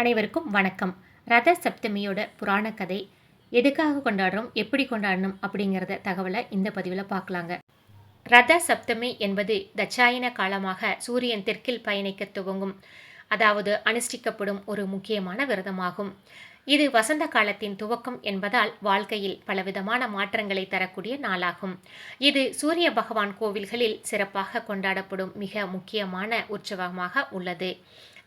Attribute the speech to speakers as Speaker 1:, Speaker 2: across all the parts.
Speaker 1: அனைவருக்கும் வணக்கம். ரத சப்தமியோட புராண கதை எதுக்காக கொண்டாடுறோம் எப்படி கொண்டாடணும் அப்படிங்கிறத தகவலை இந்த பதிவில் பார்க்கலாங்க. ரத சப்தமி என்பது தட்சாயன காலமாக சூரியன் தெற்கில் பயணிக்க துவங்கும் அதாவது அனுஷ்டிக்கப்படும் ஒரு முக்கியமான விரதமாகும். இது வசந்த காலத்தின் துவக்கம் என்பதால் வாழ்க்கையில் பலவிதமான மாற்றங்களை தரக்கூடிய நாளாகும். இது சூரிய பகவான் கோவில்களில் சிறப்பாக கொண்டாடப்படும் மிக முக்கியமான உற்சவமாக உள்ளது.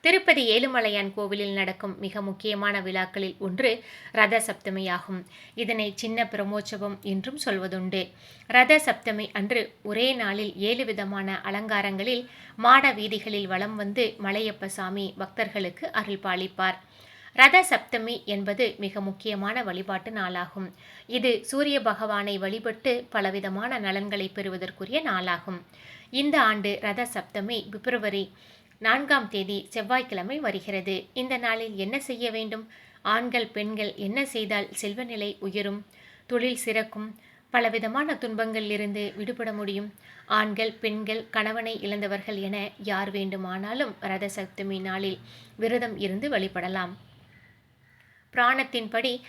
Speaker 1: திருப்பதி ஏழுமலையான் கோவிலில் நடக்கும் மிக முக்கியமான விழாக்களில் ஒன்று ரத சப்தமியாகும் இதனை சின்ன பிரமோற்சவம் என்றும் சொல்வதுண்டு. ரத சப்தமி அன்று ஒரே நாளில் ஏழு விதமான அலங்காரங்களில் மாட வீதிகளில் வலம் வந்து மலையப்ப சாமி பக்தர்களுக்கு அருள் பாலிப்பார். ரத சப்தமி என்பது மிக முக்கியமான வழிபாட்டு நாளாகும். இது சூரிய பகவானை வழிபட்டு பலவிதமான நலன்களை பெறுவதற்குரிய நாளாகும். இந்த ஆண்டு ரத சப்தமி பிப்ரவரி நான்காம் தேதி செவ்வாய்க்கிழமை வருகிறது. இந்த நாளில் என்ன செய்ய வேண்டும்? ஆண்கள் பெண்கள் என்ன செய்தால் செல்வநிலை உயரும்? தொழில் சிறக்கும்? பலவிதமான துன்பங்களிலிருந்து விடுபட முடியும்? ஆண்கள் பெண்கள் கணவனை இழந்தவர்கள் என யார் வேண்டுமானாலும் ரத சப்தமி நாளில் விரதம் இருந்து வழிபடலாம். பிராணத்தின்படி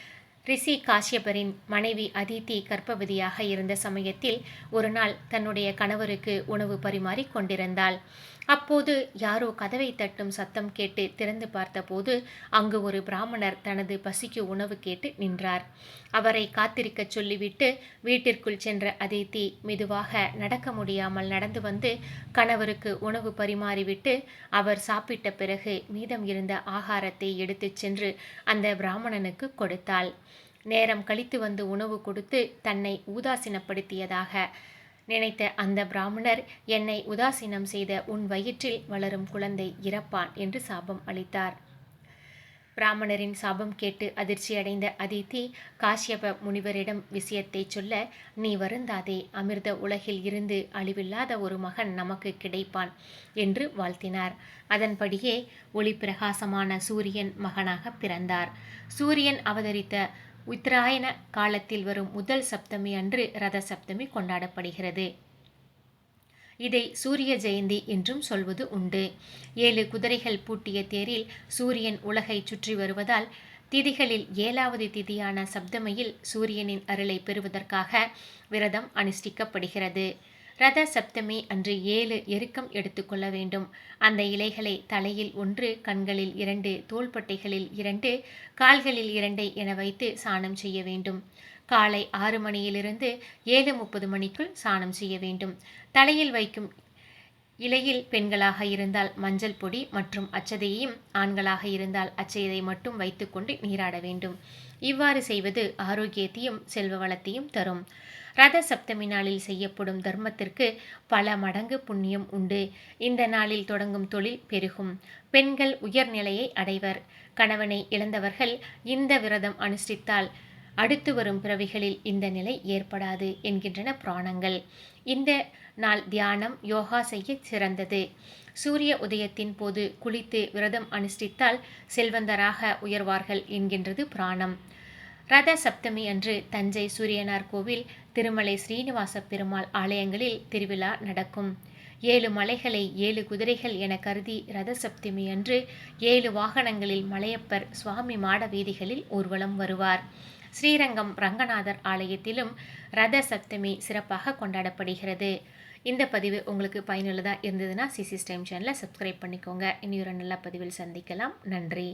Speaker 1: ரிஷி காஷ்யபரின் மனைவி அதித்தி கர்ப்பவதியாக இருந்த சமயத்தில் ஒரு நாள் தன்னுடைய கணவருக்கு உணவு பரிமாறி கொண்டிருந்தாள். அப்போது யாரோ கதவை தட்டும் சத்தம் கேட்டு திறந்து பார்த்தபோது அங்கு ஒரு பிராமணர் தனது பசிக்கு உணவு கேட்டு நின்றார். அவரை காத்திருக்கச் சொல்லிவிட்டு வீட்டிற்குள் சென்ற அதித்தி மெதுவாக நடக்க முடியாமல் நடந்து வந்து கணவருக்கு உணவு பரிமாறிவிட்டு அவர் சாப்பிட்ட பிறகு மீதம் இருந்த ஆகாரத்தை எடுத்துச் சென்று அந்த பிராமணனுக்கு கொடுத்தாள். நேரம் கழித்து வந்து உணவு கொடுத்து தன்னை ஊதாசீனப்படுத்தியதாக நினைத்த அந்த பிராமணர் என்னை உதாசீனம் செய்த உன் வயிற்றில் வளரும் குழந்தை இறப்பான் என்று சாபம் அளித்தார். பிராமணரின் சாபம் கேட்டு அதிர்ச்சியடைந்த அதித்தி காஷ்யப முனிவரிடம் விஷயத்தை சொல்ல நீ வருந்தாதே அமிர்த உலகில் இருந்து அழிவில்லாத ஒரு மகன் நமக்கு கிடைப்பான் என்று வாழ்த்தினார். அதன்படியே ஒளி பிரகாசமான சூரியன் மகனாக பிறந்தார். சூரியன் அவதரித்த உத்தராயண காலத்தில் வரும் முதல் சப்தமி அன்று ரத சப்தமி கொண்டாடப்படுகிறது. இதை சூரிய ஜெயந்தி என்றும் சொல்வது உண்டு. ஏழு குதிரைகள் பூட்டிய தேரில் சூரியன் உலகை சுற்றி வருவதால் திதிகளில் ஏழாவது திதியான சப்தமியில் சூரியனின் அருளை பெறுவதற்காக விரதம் அனுஷ்டிக்கப்படுகிறது. ரத சப்தமி அன்று ஏழு எருக்கம் எடுத்துக்கொள்ள வேண்டும். அந்த இலைகளை தலையில் ஒன்று கண்களில் இரண்டு தோள்பட்டைகளில் இரண்டு கால்களில் இரண்டை என வைத்து சாணம் செய்ய வேண்டும். காலை ஆறு மணியிலிருந்து ஏழு முப்பது மணிக்குள் சாணம் செய்ய வேண்டும். தலையில் வைக்கும் இலையில் பெண்களாக இருந்தால் மஞ்சள் பொடி மற்றும் அச்சதையையும் ஆண்களாக இருந்தால் அச்சதை மட்டும் வைத்துக்கொண்டு நீராட வேண்டும். இவ்வாறு செய்வது ஆரோக்கியத்தையும் செல்வ வளத்தையும் தரும். ரத சப்தமி நாளில் செய்யப்படும் தர்மத்திற்கு பல மடங்கு புண்ணியம் உண்டு. இந்த நாளில் தொடங்கும் தொழில் பெருகும். பெண்கள் உயர்நிலையை அடைவர். கணவனை இழந்தவர்கள் இந்த விரதம் அனுஷ்டித்தால் அடுத்து வரும் பிறவிகளில் இந்த நிலை ஏற்படாது என்கின்றன புராணங்கள். இந்த நாள் தியானம் யோகா செய்ய சிறந்தது. சூரிய உதயத்தின் போது குளித்து விரதம் அனுஷ்டித்தால் செல்வந்தராக உயர்வார்கள் என்கின்றது புராணம். ரத சப்தமி அன்று தஞ்சை சூரியனார் கோவில் திருமலை ஸ்ரீனிவாச பெருமாள் ஆலயங்களில் திருவிழா நடக்கும். ஏழு மலைகளை ஏழு குதிரைகள் என கருதி ரத சப்தமி அன்று ஏழு வாகனங்களில் மலையப்பர் சுவாமி மாட வீதிகளில் ஊர்வலம் வருவார். ஸ்ரீரங்கம் ரங்கநாதர் ஆலயத்திலும் ரத சப்தமி சிறப்பாக கொண்டாடப்படுகிறது. இந்த பதிவு உங்களுக்கு பயனுள்ளதாக இருந்ததுன்னா சிசிஸ் டைம் சேனலை சப்ஸ்கிரைப் பண்ணிக்கோங்க. இனி ஒரு நல்ல பதிவில் சந்திக்கலாம். நன்றி.